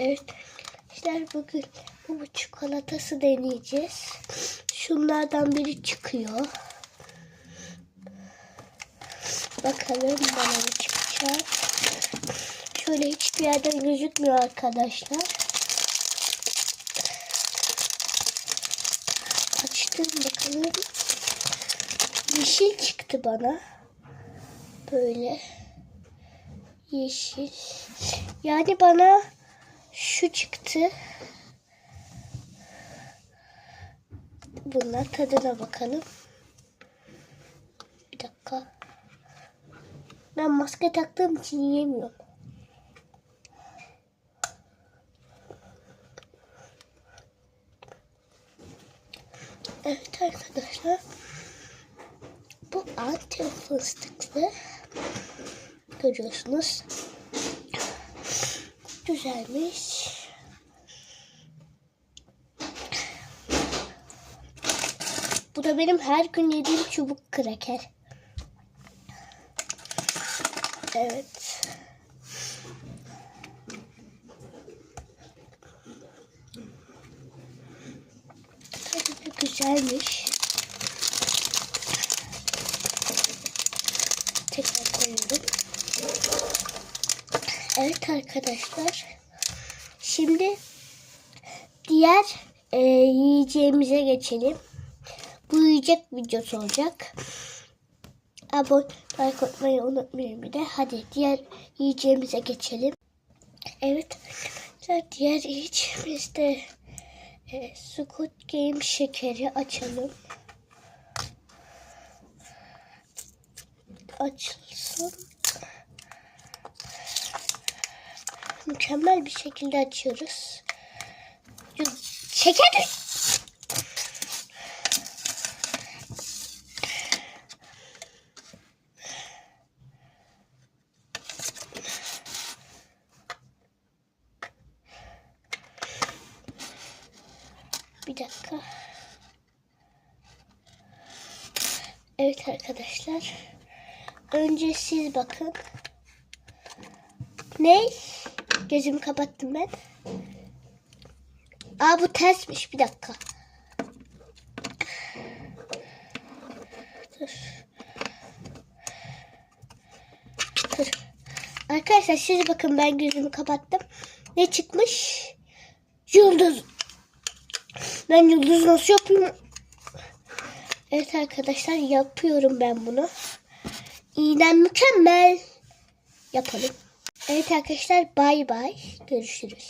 Evet. Arkadaşlar bugün bu çikolatası deneyeceğiz. Şunlardan biri çıkıyor. Bakalım bana ne çıkacak. Şöyle hiçbir yerden gözükmüyor arkadaşlar. Açtım bakalım. Yeşil çıktı bana. Böyle. Yeşil. Yani bana şu çıktı. Bunlar tadına bakalım. Bir dakika. Ben maske taktığım için yiyemiyorum. Evet arkadaşlar. Bu antep fıstıklı. Görüyorsunuz. Güzelmiş. Bu da benim her gün yediğim çubuk kraker. Evet. Tadı güzelmiş. Tekrar koyuyorum. Evet arkadaşlar. Şimdi diğer e, yiyeceğimize geçelim. Bu yiyecek videosu olacak. Abone like atmayı unutmayın bir de. Hadi diğer yiyeceğimize geçelim. Evet arkadaşlar diğer yiyeceğimizde e, Squid Game şekeri açalım. Açılsın. Mükemmel bir şekilde açıyoruz. Şeker Bir dakika. Evet arkadaşlar. Önce siz bakın. Ne? Gözümü kapattım ben. Aa bu tersmiş. Bir dakika. Dur. Dur. Arkadaşlar siz bakın ben gözümü kapattım. Ne çıkmış? Yıldız. Ben yıldız nasıl yapayım? Evet arkadaşlar yapıyorum ben bunu. İğnem mükemmel. Yapalım. Evet arkadaşlar bay bay. Görüşürüz.